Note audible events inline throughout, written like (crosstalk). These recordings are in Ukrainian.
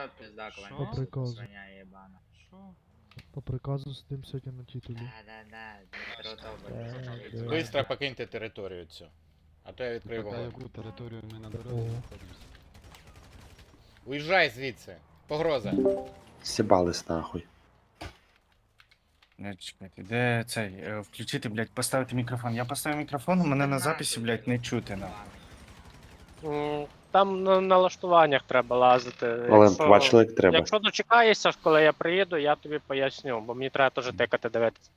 що пизда По приказу. свиня єбана. Що? По приказу сидим сьогодні на титулі. Да-да-да, Дмитро Так, да. Бистро покиньте територію цю. А то я відкрию Так, а вогонь. яку територію ми на дорозі Ого. знаходимося? Уїжджай звідси. Погроза. Сібались нахуй. Блядь, чекайте, де цей? е, Включити, блядь, поставити мікрофон. Я поставив мікрофон, у мене на записі, блядь, не чути на. Там на налаштуваннях треба лазити. Але Якщо- бачили, як треба. Якщо дочекаєшся, коли я приїду, я тобі поясню, бо мені треба теж тикати дивитися.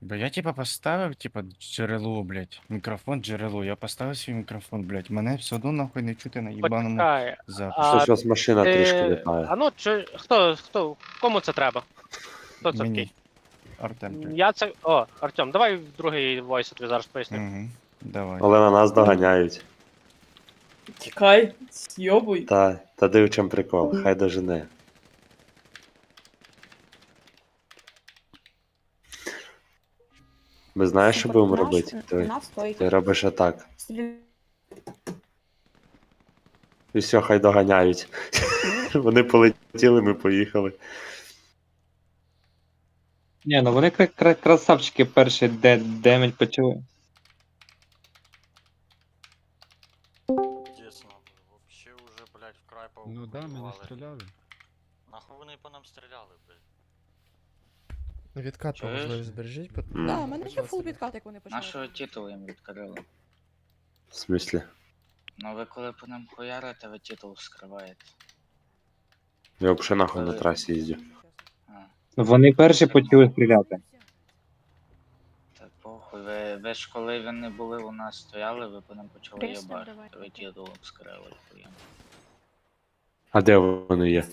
Бо я типа поставив, типа, джерело, блядь, мікрофон джерело. Я поставив свій мікрофон, блядь. Мене все одно нахуй не чути на їбаному Почекай. записі. А, Щось машина ти- трішки літає. А ну, чи хто, хто, кому це треба? Хто це такий? Мені. Артем, блядь. Я це. О, Артем, давай в другий войс тобі зараз поясню. Угу. Давай. Але на нас доганяють. Тікай, з'йобуй. Та, та диви в чим прикол, хай дожене. Ми знаєш, що будемо робити? Ти, ти робиш отак. І все, хай доганяють. (laughs) Вони полетіли, ми поїхали. Ні, ну вони кра- кра- красавчики перший де почали. Нахуй. Вообще уже, блядь, в край Ну да, ми не стріляли. Нахуй вони по нам стріляли, блядь. Відкат по Чуєш? можливість збережіть. по- М, Да, у мене є фул відкат, як вони почали. Нашого титулу їм відкрили. В смислі? Ну ви коли по нам хуярите, ви титул скриваєте. Я взагалі нахуй на трасі їздю. А, Вони перші почали стріляти. Ви, ви ж коли ви не були у нас стояли, ви по нам почали єбати. давай. Ви титулом скрили хуєм. А де вони є?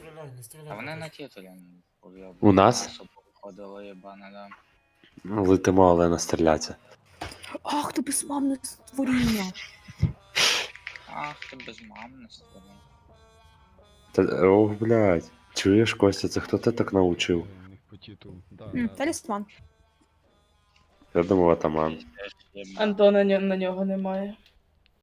А вони на титулі пов'єбали. У нас? Ходило єбане, да. Ну, Летимо, але настріляться. Ах, ти безмамне створіння. Ах, ти безмамна сторони. Та, ох, блядь. Чуєш, Костя, це хто тебе так навчив? У них по титулу. Да, да, да. Талісман. Я думав, атаман. Антона на нього немає.